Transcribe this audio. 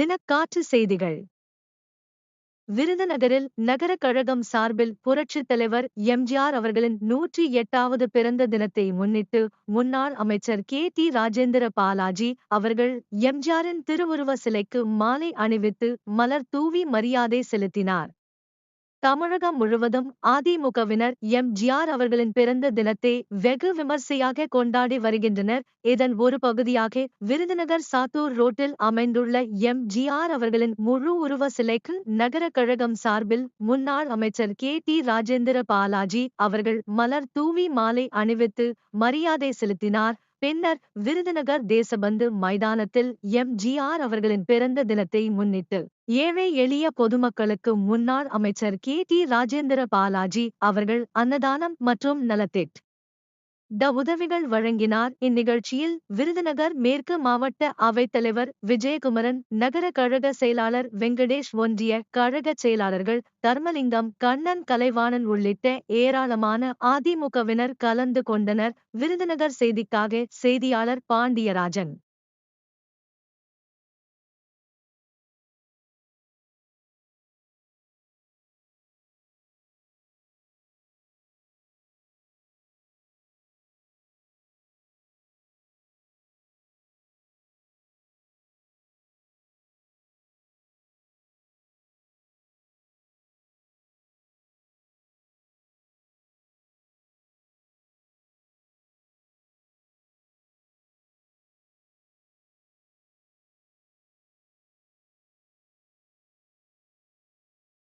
தினக்காற்று செய்திகள். விருதுநகரில் நகர கழகம் சார்பில் புரட்சித் தலைவர் எம்ஜிஆர் அவர்களின் நூற்றி எட்டாவது பிறந்த தினத்தை முன்னிட்டு முன்னாள் அமைச்சர் கே. டி. ராஜேந்திர பாலாஜி அவர்கள் எம்ஜிஆரின் திருவுருவ சிலைக்கு மாலை அணிவித்து மலர் தூவி மரியாதை செலுத்தினார். தமிழகம் முழுவதும் அதிமுகவினர் எம்ஜிஆர் அவர்களின் பிறந்த தினத்தை வெகு விமர்சையாக கொண்டாடி வருகின்றனர். இதன் ஒரு பகுதியாக விருதுநகர் சாத்தூர் ரோட்டில் அமைந்துள்ள எம்ஜிஆர் அவர்களின் முழு உருவ சிலைக்கு நகர கழகம் சார்பில் முன்னாள் அமைச்சர் கே. டி. ராஜேந்திர பாலாஜி அவர்கள் மலர் தூவி மாலை அணிவித்து மரியாதை செலுத்தினார். பின்னர் விருதுநகர் தேசபந்து மைதானத்தில் எம்ஜிஆர் அவர்களின் பிறந்த தினத்தை முன்னிட்டு ஏழை எளிய பொதுமக்களுக்கு முன்னாள் அமைச்சர் கே டி ராஜேந்திர பாலாஜி அவர்கள் அன்னதானம் மற்றும் நலத்திட் ட உதவிகள் வழங்கினார். இந்நிகழ்ச்சியில் விருதுநகர் மேற்கு மாவட்ட அவைத்தலைவர் விஜயகுமரன் நகர கழக செயலாளர் வெங்கடேஷ் ஒன்றிய கழக செயலாளர்கள் தர்மலிங்கம் கண்ணன் கலைவாணன் உள்ளிட்ட ஏராளமான அதிமுகவினர் கலந்து கொண்டனர். விருதுநகர் செய்திக்காக செய்தியாளர் பாண்டியராஜன்.